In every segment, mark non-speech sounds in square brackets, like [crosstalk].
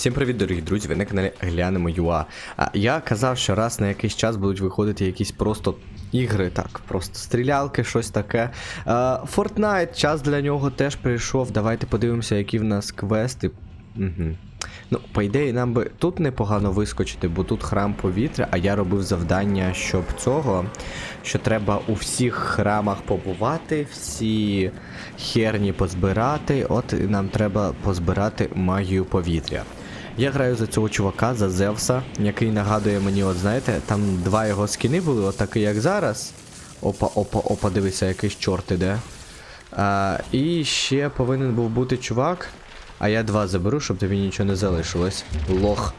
Всім привіт, дорогі друзі! Ви на каналі Глянемо ЮА. Я казав, що раз на якийсь час будуть виходити якісь просто ігри, так, просто стрілялки, щось таке. Fortnite, час для нього теж прийшов. Давайте подивимося, які в нас квести. Угу. Ну, по ідеї, нам би тут непогано вискочити, бо тут храм повітря, а я робив завдання, щоб цього, що треба у всіх храмах побувати, всі херні позбирати. От нам треба позбирати магію повітря. Я граю за цього чувака, за Зевса, який нагадує мені, от знаєте, там два його скіни були, отакий, як зараз. Опа, опа, опа, дивися, якийсь чорт іде. А, і ще повинен був бути чувак. А я два заберу, щоб тобі нічого не залишилось. Лох.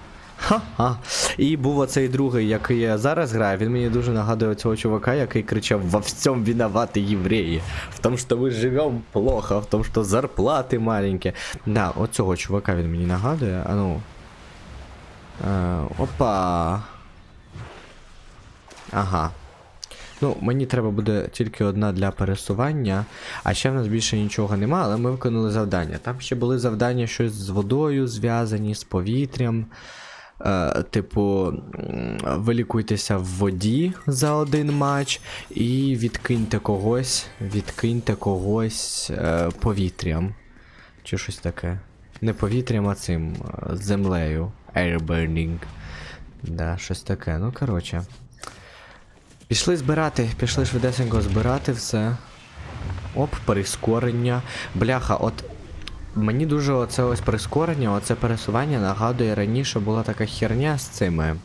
Ха-ха. І був оцей другий, який я зараз граю. Він мені дуже нагадує цього чувака, який кричав: во всьому виноваты євреї. В тому, що ми живемо плохо, в тому, що зарплати маленькі. Да, оцього чувака він мені нагадує. А ну. Е, опа. Ага. Ну, мені треба буде тільки одна для пересування, а ще в нас більше нічого нема, але ми виконали завдання. Там ще були завдання щось з водою зв'язані, з повітрям. Е, типу, вилікуйтеся в воді за один матч і відкиньте когось, відкиньте когось е, повітрям. Чи щось таке. Не повітрям, а цим е, землею. Airburning. Да, щось таке. Ну, коротше. Пішли збирати, пішли швидесенько збирати все. Оп, прискорення. Бляха, от мені дуже оце ось прискорення, оце пересування нагадує раніше була така херня з цими.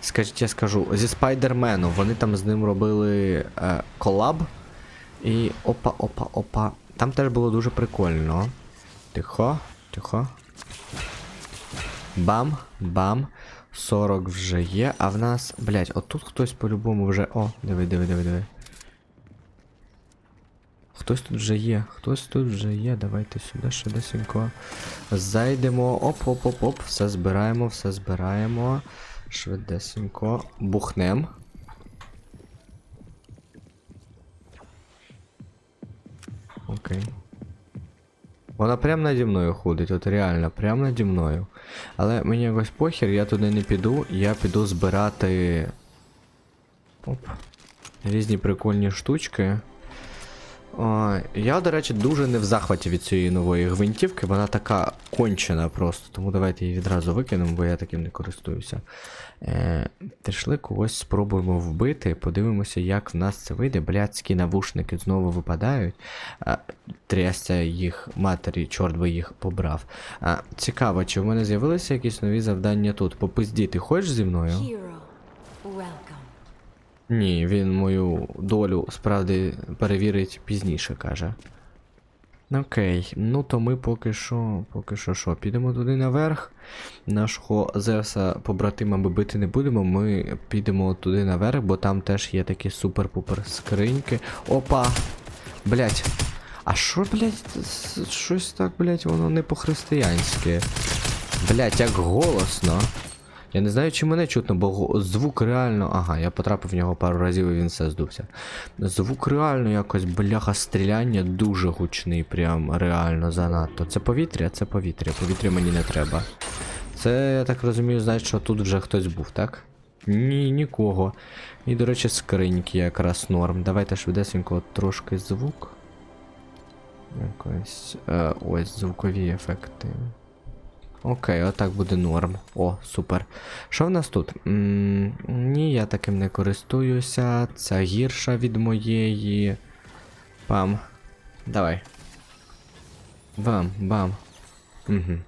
Скажіть, я скажу, зі Спайдермену. Вони там з ним робили е, колаб. І опа, опа, опа. Там теж було дуже прикольно. Тихо, тихо. Бам, бам. 40 вже є, а в нас, блять, отут хтось по-любому вже. О, диви, диви, диви, диви. Хтось тут вже є, хтось тут вже є. Давайте сюди швидесенько. Зайдемо. Оп-оп-оп-оп. Все збираємо, все збираємо. Швидесенько. Бухнем. Окей. Вона прямо наді мною ходить, от реально, прямо наді мною. Але мені якось похер, я туди не піду, я піду збирати. Оп. Різні прикольні штучки. О, я, до речі, дуже не в захваті від цієї нової гвинтівки, вона така кончена просто, тому давайте її відразу викинемо, бо я таким не користуюся. Е, Пішли когось спробуємо вбити, подивимося, як в нас це вийде. Блядські навушники знову випадають. А, трясся їх матері, чорт би їх побрав. А, цікаво, чи в мене з'явилися якісь нові завдання тут? Попиздіти хочеш зі мною? Hero. Ні, він мою долю справді перевірить пізніше, каже. Окей, ну то ми поки що, поки що що, підемо туди наверх. Нашого Зевса побратимами бити не будемо, ми підемо туди наверх, бо там теж є такі супер-пупер скриньки. Опа! Блять. А що, блять, щось так, блять, воно не по-християнськи. Блять, як голосно. Я не знаю, чи мене чутно, бо звук реально. Ага, я потрапив в нього пару разів і він все здувся. Звук реально якось бляха стріляння дуже гучний, прям реально занадто. Це повітря, це повітря. Повітря мені не треба. Це, я так розумію, значить, що тут вже хтось був, так? Ні, нікого. І, до речі, скриньки якраз норм. Давайте швидесенько от трошки звук. Якось. Е, ось звукові ефекти. Окей, отак буде норм. О, супер. Що в нас тут? ні, я таким не користуюся. Ця гірша від моєї. Пам. Давай. Бам, бам. Угу.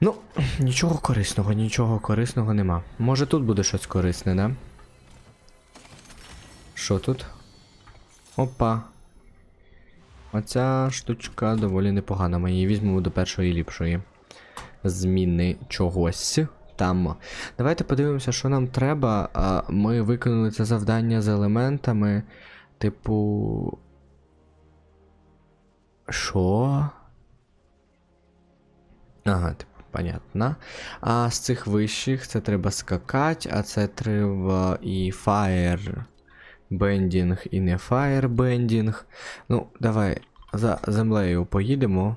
Ну, нічого корисного, нічого корисного нема. Може тут буде щось корисне, да? Що тут? Опа. Оця штучка доволі непогана. Ми її візьмемо до першої ліпшої зміни чогось. Там. Давайте подивимося, що нам треба. Ми виконали це завдання з елементами. Типу. Що? Ага, типу, понятно. А з цих вищих це треба скакати, а це треба і fire Бендінг і не фаєрбендінг. Ну, давай за землею поїдемо.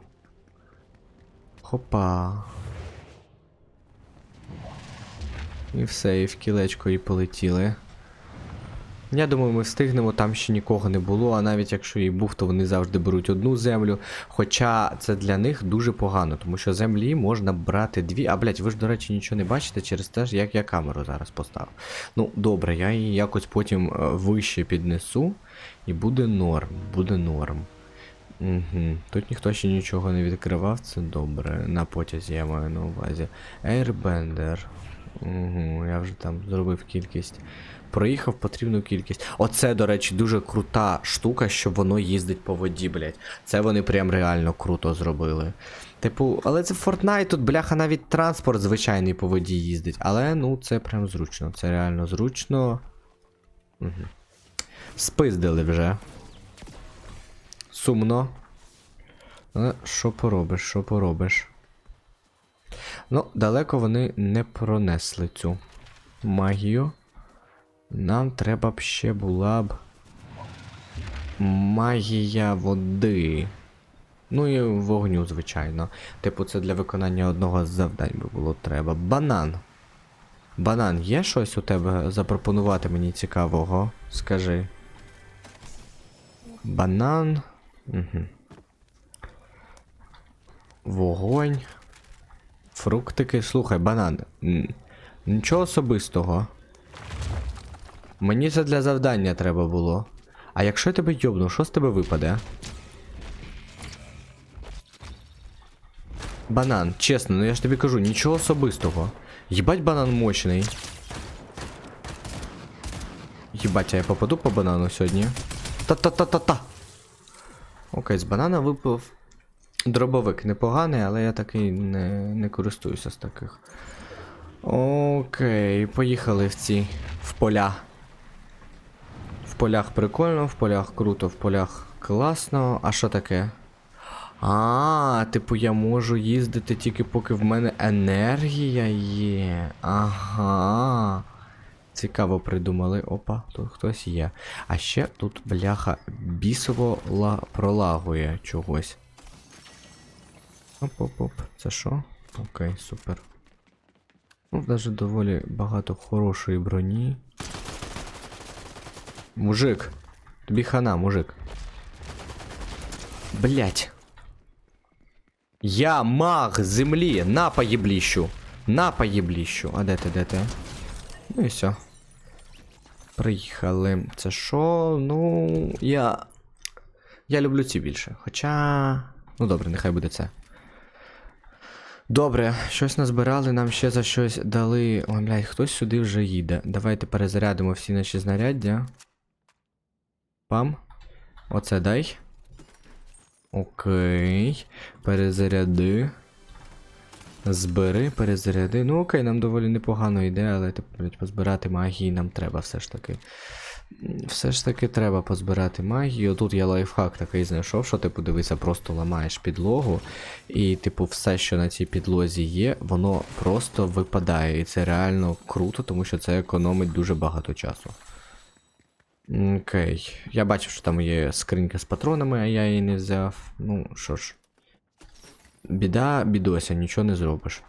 Хопа. І все, і в кілечко і полетіли. Я думаю, ми встигнемо, там ще нікого не було, а навіть якщо і був, то вони завжди беруть одну землю. Хоча це для них дуже погано, тому що землі можна брати дві. А блять, ви ж, до речі, нічого не бачите через те, як я камеру зараз поставив. Ну, добре, я її якось потім е, вище піднесу, і буде норм, буде норм. Угу. Тут ніхто ще нічого не відкривав, це добре. На потязі я маю на увазі. Airbender. Угу, я вже там зробив кількість. Проїхав потрібну кількість. Оце, до речі, дуже крута штука, що воно їздить по воді, блядь. Це вони прям реально круто зробили. Типу, але це Fortnite, тут, бляха, навіть транспорт звичайний по воді їздить. Але ну це прям зручно. Це реально зручно. Угу. Спиздили вже. Сумно. Але що поробиш, що поробиш? Ну, далеко вони не пронесли цю магію. Нам треба б ще була б магія води. Ну і вогню, звичайно. Типу, це для виконання одного з завдань би було треба. Банан. Банан, є щось у тебе запропонувати мені цікавого? Скажи. Банан. Угу. Вогонь. Фруктики. Слухай, банан. Нічого особистого. Мені це для завдання треба було. А якщо я тебе йобну, що з тебе випаде? Банан, чесно, ну я ж тобі кажу, нічого особистого. Їбать банан мощний. Їбать, а я попаду по банану сьогодні. Та-та-та-та-та. Окей, з банана випав дробовик непоганий, але я такий не, не користуюся з таких. Окей, поїхали в ці в поля. Полях прикольно, в полях круто, в полях класно. А що таке? А, типу, я можу їздити тільки поки в мене енергія є. Ага. Цікаво придумали. Опа, тут хтось є. А ще тут, бляха, бісово ла... пролагує чогось. Оп-оп-оп. Це що? Окей, супер. Ну, навіть доволі багато хорошої броні. Мужик. Тобі хана, мужик. Блять. Я маг землі. На поєбліщу. На поєбліщу. А де ти, де ти? Ну і все. Приїхали. Це що? Ну, я. Я люблю ці більше. Хоча. Ну добре, нехай буде це. Добре, щось назбирали, нам ще за щось дали. Ой, блядь, хтось сюди вже їде. Давайте перезарядимо всі наші знаряддя. Пам. Оце дай. Окей. Перезаряди. Збери, перезаряди. Ну окей, нам доволі непогано йде, але типу, блядь, позбирати магії нам треба все ж таки. Все ж таки треба позбирати магію. Тут я лайфхак такий знайшов, що ти подивися, просто ламаєш підлогу, і, типу, все, що на цій підлозі є, воно просто випадає. І це реально круто, тому що це економить дуже багато часу. Окей. Я бачив, що там є скринька з патронами, а я її не взяв. Ну, що ж. Біда, бідося, нічого не зробиш.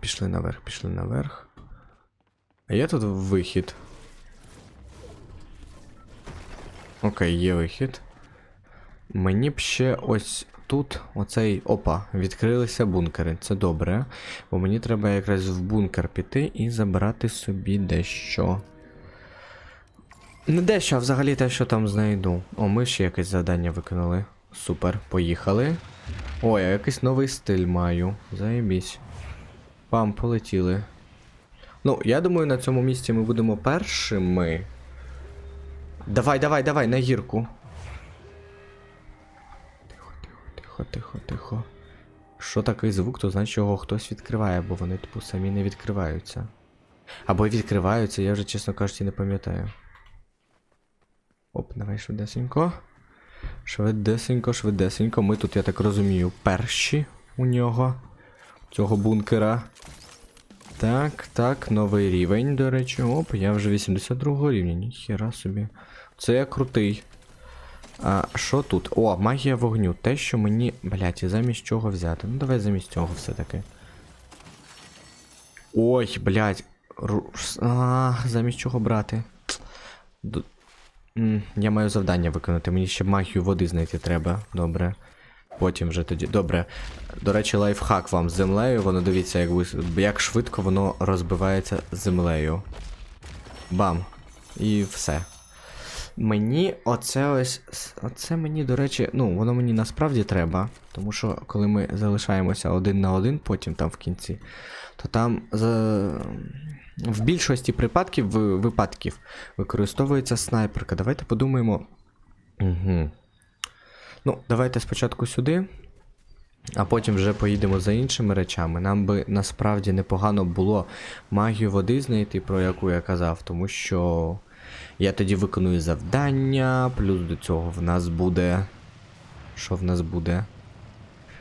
Пішли наверх, пішли наверх. А є тут вихід. Окей, є вихід. Мені б ще ось тут, оцей. Опа, відкрилися бункери. Це добре. Бо мені треба якраз в бункер піти і забрати собі дещо. Не дещо, а взагалі те, що там знайду. О, ми ще якесь завдання виконали. Супер, поїхали. Ой, а якийсь новий стиль маю. Заєбісь. Пам, полетіли. Ну, я думаю, на цьому місці ми будемо першими. Давай, давай, давай, на гірку. Тихо, тихо, тихо, тихо, тихо. Що такий звук, то значить його хтось відкриває, бо вони, типу, самі не відкриваються. Або відкриваються, я вже, чесно кажучи, не пам'ятаю. Оп, давай швидесенько. Швидесенько, швидесенько. Ми тут, я так розумію, перші у нього. Цього бункера. Так, так, новий рівень, до речі. Оп, я вже 82 рівня, ніхіра собі. Це я крутий. А що тут? О, магія вогню. Те, що мені. Блять, і замість чого взяти? Ну давай замість цього все-таки. Ой, блядь. Ру... А, замість чого брати? Я маю завдання виконати. Мені ще магію води знайти треба. Добре. Потім вже тоді. Добре. До речі, лайфхак вам з землею. Воно дивіться, як, ви... як швидко воно розбивається землею. Бам. І все. Мені оце ось. Оце мені, до речі, ну, воно мені насправді треба. Тому що коли ми залишаємося один на один, потім там в кінці, то там за... в більшості припадків, випадків використовується снайперка. Давайте подумаємо. Угу. Ну, давайте спочатку сюди, а потім вже поїдемо за іншими речами. Нам би насправді непогано було магію води знайти, про яку я казав, тому що я тоді виконую завдання, плюс до цього в нас буде. Що в нас буде?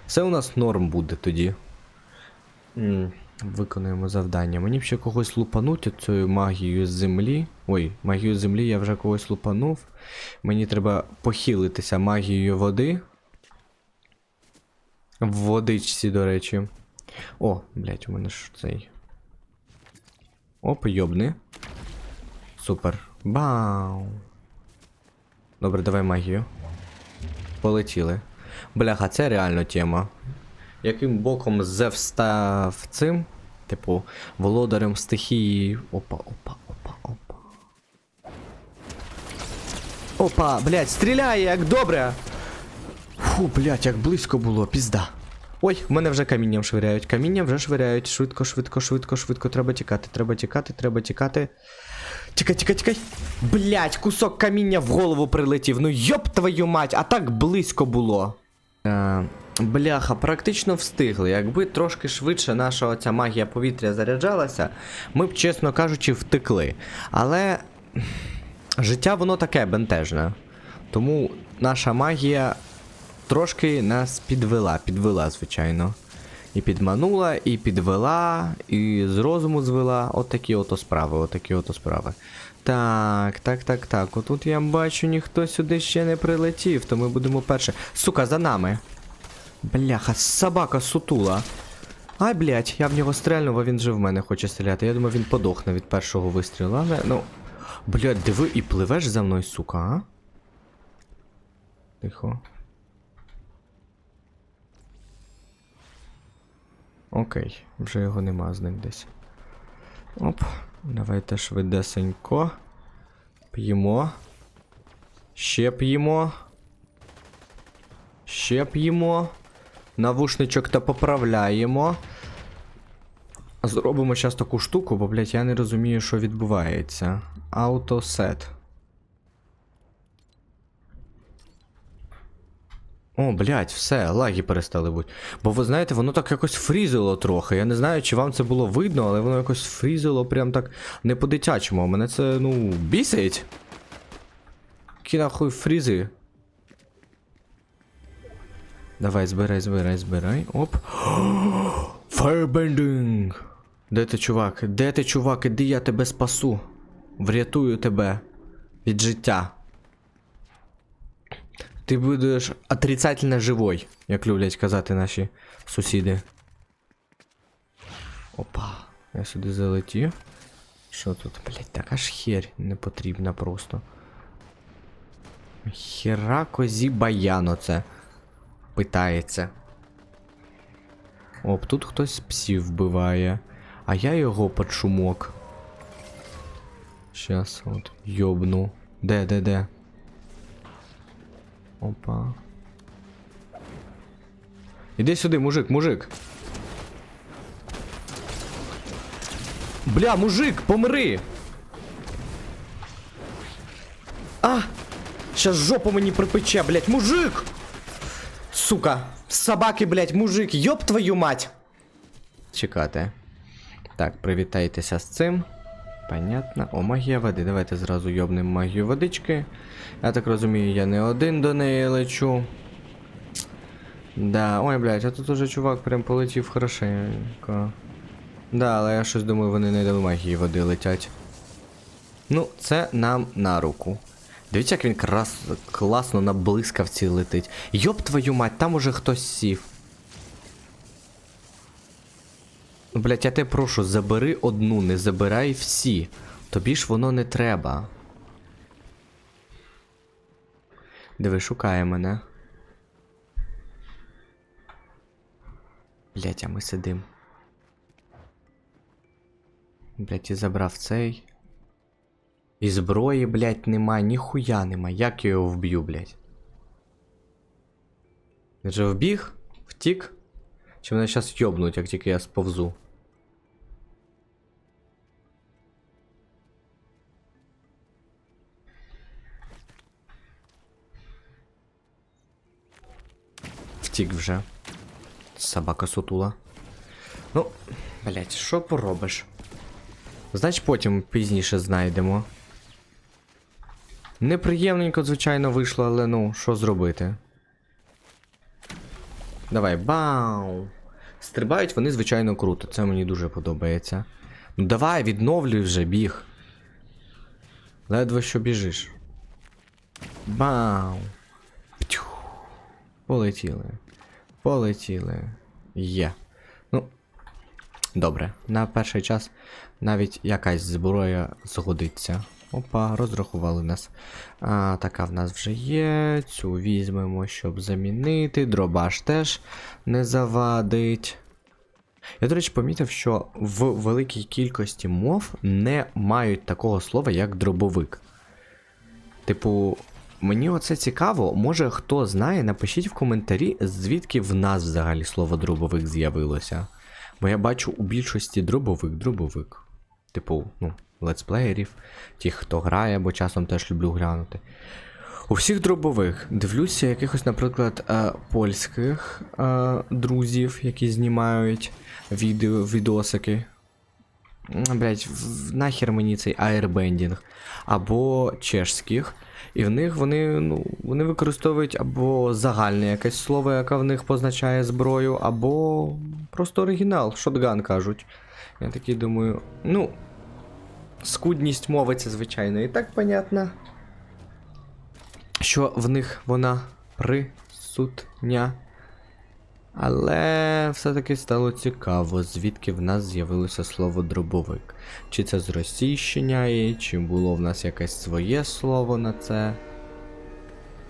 Все у нас норм буде тоді. Виконуємо завдання. Мені б ще когось лупануть цією магією з землі. Ой, магією землі я вже когось лупанув. Мені треба похилитися магією води. В водичці, до речі. О, блять, у мене ж цей. Оп, йобни. Супер. Бау. Добре, давай магію. Полетіли. Бляха, це реально тема. Яким боком Зев став цим? Типу, володарем стихії. Опа, опа, опа, опа. Опа, блядь, стріляє, як добре. Фу, блядь, як близько було, пізда. Ой, в мене вже камінням швиряють. Камінням вже швиряють. Швидко, швидко, швидко, швидко. Треба тікати, треба тікати, треба тікати. Тікай, тікай, тікай. Блять, кусок каміння в голову прилетів. Ну йоп твою мать, а так близько було. Е, бляха, практично встигли. Якби трошки швидше наша оця магія повітря заряджалася, ми б, чесно кажучи, втекли. Але життя воно таке бентежне. Тому наша магія трошки нас підвела, підвела, звичайно. І підманула, і підвела, і з розуму звела. От такі ото справи, от такі ото справи. Так, так, так, так. Отут я бачу, ніхто сюди ще не прилетів, то ми будемо перше. Сука, за нами. Бляха, собака сутула. Ай, блядь, я в нього стрельнув, а він же в мене хоче стріляти. Я думаю, він подохне від першого вистрілу, але ну. Блядь, диви і пливеш за мною, сука, а? Тихо. Окей, вже його нема з ним десь. Оп, давайте швидесенько. П'ємо. Ще п'ємо. Ще п'ємо. Навушничок та поправляємо. Зробимо зараз таку штуку, бо, блядь, я не розумію, що відбувається. Аутосет. О, блядь, все, лаги перестали бути. Бо ви знаєте, воно так якось фрізило трохи. Я не знаю, чи вам це було видно, але воно якось фрізило прям так не по-дитячому. Мене це, ну, бісить. Які нахуй фрізи. Давай, збирай, збирай, збирай. Оп. [gasps] Firebending! Де ти, чувак? Де ти, чувак? Іди я тебе спасу. Врятую тебе від життя. Ти будеш отрицательно живой, як люблять казати наші сусіди. Опа, я сюди залетів. Що тут? Блять, така ж херь не потрібна просто. Хера козі баяно це питається. Оп, тут хтось псів вбиває. А я його під шумок. Щас, от, йобну. Де, де, де? Опа. Іди сюди, мужик, мужик. Бля, мужик, помри! А! Щас жопу мені припече, блядь, мужик! Сука! Собаки, блядь, мужик, йоп твою мать! Чекати. Так, привітайтеся з цим. Понятно. О, магія води. Давайте зразу йобнем магію водички. Я так розумію, я не один до неї лечу. Да, ой, блядь, а тут уже чувак прям полетів хорошенько. Да, але я щось думаю, вони не до магії води летять. Ну, це нам на руку. Дивіться, як він крас... класно на блискавці летить. Йоп твою мать, там уже хтось сів. Ну, блядь, я тебе прошу, забери одну, не забирай всі. Тобі ж воно не треба. Диви, шукає мене. Блять, а ми сидим. Блять, і забрав цей. І зброї, блять, нема, ніхуя нема. Як я його вб'ю, блять? Він же вбіг? Втік? Чи мене зараз йобнуть, як тільки я сповзу? Втік вже. Собака сутула. Ну, блять, що поробиш? Значить, потім пізніше знайдемо. Неприємненько, звичайно, вийшло, але ну, що зробити? Давай, бау! Стрибають вони, звичайно, круто. Це мені дуже подобається. Ну давай, відновлюй вже біг. Ледве що біжиш. Бау! Птюх. Полетіли. Полетіли. Є. Ну. Добре. На перший час навіть якась зброя згодиться. Опа, розрахували нас. А, така в нас вже є. Цю візьмемо, щоб замінити. Дробаш теж не завадить. Я, до речі, помітив, що в великій кількості мов не мають такого слова, як дробовик. Типу, мені оце цікаво, може хто знає, напишіть в коментарі, звідки в нас взагалі слово дробовик з'явилося. Бо я бачу у більшості дробовик, дробовик. Типу, ну, летсплеєрів, ті, хто грає, бо часом теж люблю глянути. У всіх дробових дивлюся якихось, наприклад, е, польських е, друзів, які знімають відео, відосики. Блять, нахер мені цей аербендінг. Або чешських. І в них вони, ну, вони використовують або загальне якесь слово, яке в них позначає зброю, або просто оригінал, шотган кажуть. Я такий думаю, ну, скудність мови це, звичайно, і так понятно. Що в них вона присутня. Але все-таки стало цікаво, звідки в нас з'явилося слово дробовик. Чи це з російщення, і чи було в нас якесь своє слово на це.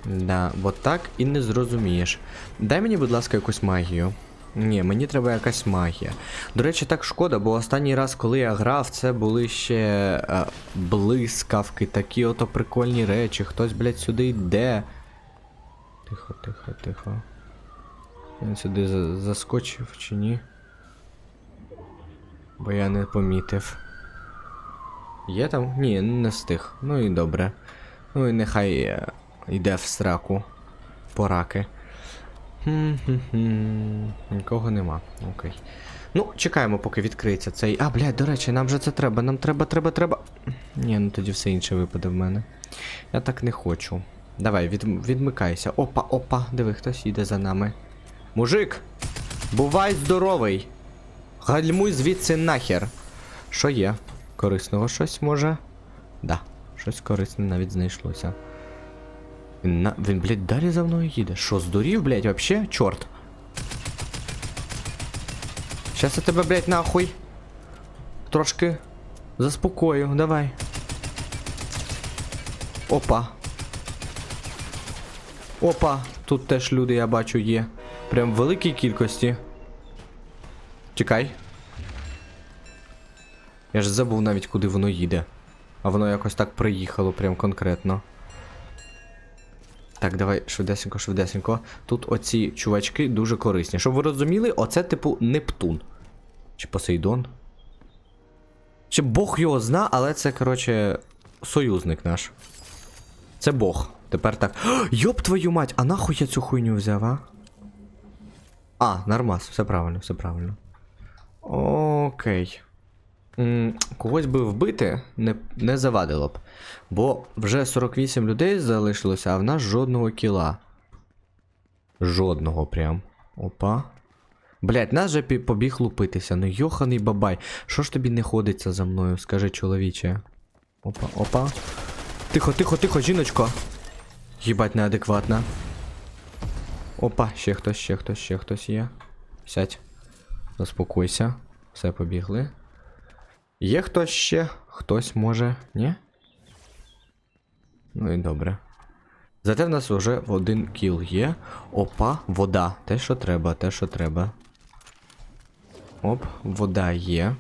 Да, бо так і не зрозумієш. Дай мені, будь ласка, якусь магію. Ні, мені треба якась магія. До речі, так шкода, бо останній раз, коли я грав, це були ще е, блискавки, такі ото прикольні речі. Хтось, блядь, сюди йде. Тихо, тихо, тихо. Він сюди за- заскочив чи ні? Бо я не помітив. Є там? Ні, не встиг. Ну і добре. Ну і нехай е, йде в сраку. Пораки. Нікого нема. Окей. Ну, чекаємо, поки відкриється цей. А, блядь, до речі, нам же це треба. Нам треба, треба, треба. Ні, ну тоді все інше випаде в мене. Я так не хочу. Давай, від, відмикайся. Опа, опа, диви, хтось їде за нами. Мужик! Бувай здоровий! Гальмуй звідси нахер. Що є? Корисного щось може? Да, щось корисне навіть знайшлося. Він, на... Він, блядь, далі за мною їде. Що, здурів, блядь, вообще? Чорт. Щас я тебе, блядь, нахуй. Трошки заспокою, давай. Опа. Опа, тут теж люди, я бачу, є. Прям в великій кількості. Чекай. Я ж забув навіть, куди воно їде. А воно якось так приїхало, прям конкретно. Так, давай швидесенько, швидесенько. Тут оці чувачки дуже корисні. Щоб ви розуміли, оце типу Нептун. Чи Посейдон. Чи Бог його зна, але це, коротше, союзник наш. Це Бог. Тепер так. [gasps] Йоп твою мать, а нахуй я цю хуйню взяв, а? А, нормас, все правильно, все правильно. Окей. Когось би вбити не, не завадило б. Бо вже 48 людей залишилося, а в нас жодного кіла. Жодного прям. Опа. Блять, нас же побіг лупитися. Ну йоханий бабай. Що ж тобі не ходиться за мною, скажи чоловіче. Опа, опа. Тихо, тихо, тихо, жіночко. Їбать неадекватна. Опа, ще хтось, ще хтось, ще хтось є. Сядь. Заспокойся. Все, побігли. Є хтось ще? Хтось може, ні? Ну і добре. Зате в нас вже один кіл є. Опа, вода. Те, що треба, те, що треба. Оп, вода є.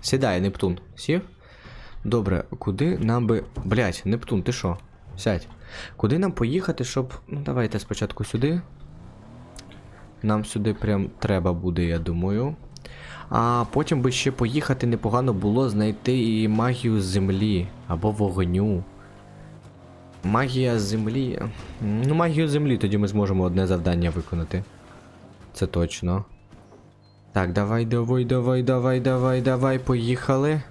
Сідає, Нептун. Сів? Добре, куди нам би. Блять, Нептун, ти що? Сядь. Куди нам поїхати, щоб. Ну, давайте спочатку сюди. Нам сюди прям треба буде, я думаю. А потім би ще поїхати непогано було знайти і магію землі або вогню. Магія землі. Ну, магію землі, тоді ми зможемо одне завдання виконати. Це точно. Так, давай, давай, давай, давай, давай, давай, поїхали.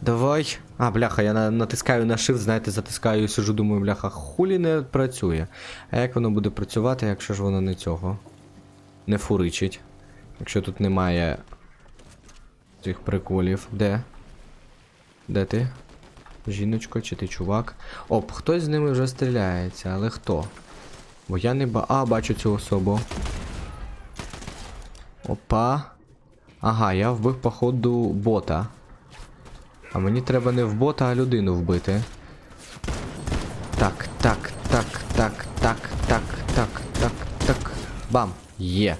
Давай. А, бляха, я на- натискаю на shift, знаєте, затискаю і сижу, думаю, бляха, хулі не працює. А як воно буде працювати, якщо ж воно не цього? Не фуричить. Якщо тут немає цих приколів. Де? Де ти? Жіночко, чи ти чувак? Оп, хтось з ними вже стріляється, але хто? Бо я не ба. А, бачу цю особу. Опа. Ага, я вбив, походу, бота. А мені треба не в бота, а людину вбити. Так, так, так, так, так, так, так, так, так. Бам! Є.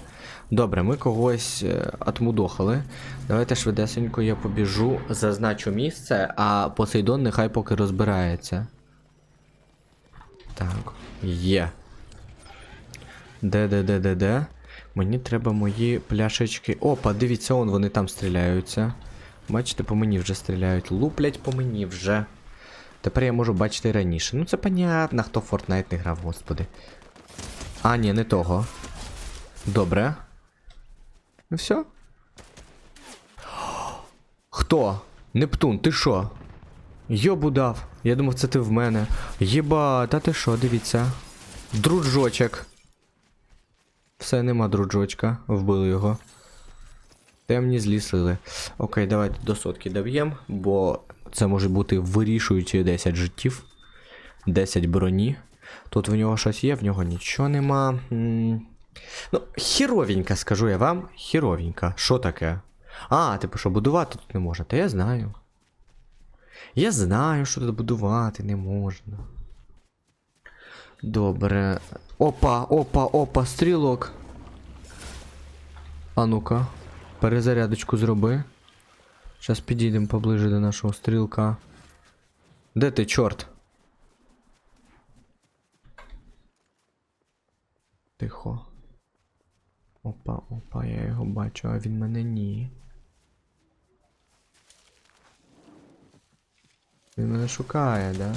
Добре, ми когось е, отмудохали. Давайте швидесенько я побіжу, зазначу місце, а Посейдон нехай поки розбирається. Так, є. Де, де, де, де, де? Мені треба мої пляшечки. Опа, дивіться, он вони там стріляються. Бачите, по мені вже стріляють. Луплять по мені вже. Тепер я можу бачити раніше. Ну це понятно, хто в Fortnite не грав, господи. А, ні, не того. Добре. Ну все. Хто? Нептун, ти що? Йобу дав. Я думав, це ти в мене. Єба, та ти що, дивіться. Друджочок. Все, нема друджочка. Вбили його. Темні злі сили. Окей, давайте до сотки доб'ємо, бо це може бути вирішуючи 10 життів. 10 броні. Тут в нього щось є, в нього нічого нема. М, Ну, хіровенька, скажу я вам. Хіровенька. Що таке? А, типу, що будувати тут не можна. Та я знаю. Я знаю, що тут будувати не можна. Добре. Опа, опа, опа, стрілок. А ну-ка, перезарядочку зроби. Зараз підійдемо поближе до нашого стрілка. Де ти, чорт? Тихо. Опа, опа, я його бачу, а він мене ні. Він мене шукає, да?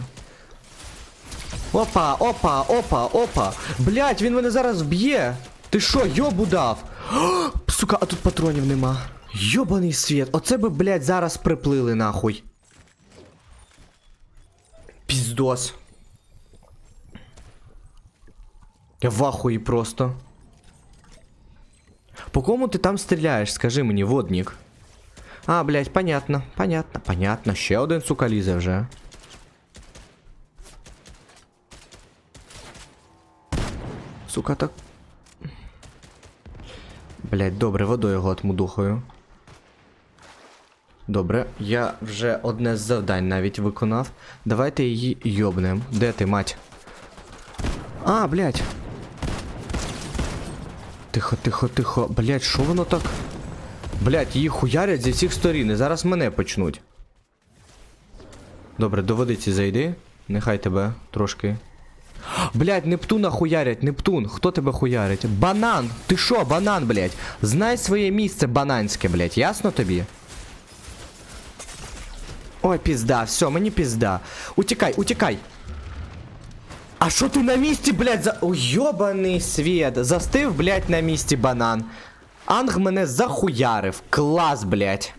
Опа, опа, опа, опа! Блять, він мене зараз вб'є! Ти що, йобу дав? О, [gasps] сука, а тут патронів нема. Йобаний світ, оце би, блять, зараз приплили нахуй. Піздос. Я в ахуї просто. По кому ти там стріляєш, скажи мені, водник. А, блять, понятно, понятно, понятно. Ще один сука лізе вже. Сука, так. Блять, добре, водою його отмудухаю. Добре, я вже одне з завдань навіть виконав. Давайте її йобнем. Де ти, мать? А, блять. Тихо, тихо, тихо. Блять, що воно так? Блять, її хуярять зі всіх сторін, і зараз мене почнуть. Добре, до водиці зайди. Нехай тебе трошки. Блять, Нептуна хуярять, Нептун, хто тебе хуярить? Банан! Ти що, банан, блять? Знай своє місце бананське, блять, ясно тобі? Ой, пізда, все, мені пізда. Утікай, утікай. А що ти на місці, блядь, за. О, йобаний світ. Застив, блядь, на місці банан. Анг мене захуярив. Клас, блядь.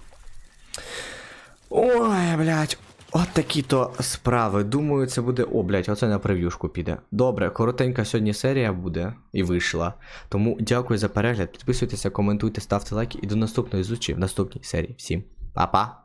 Ой, блядь. От такі то справи. Думаю, це буде. О, блядь, оце на прев'юшку піде. Добре, коротенька сьогодні серія буде і вийшла. Тому дякую за перегляд. Підписуйтеся, коментуйте, ставте лайки і до наступної зустрічі в наступній серії. Всім па-па!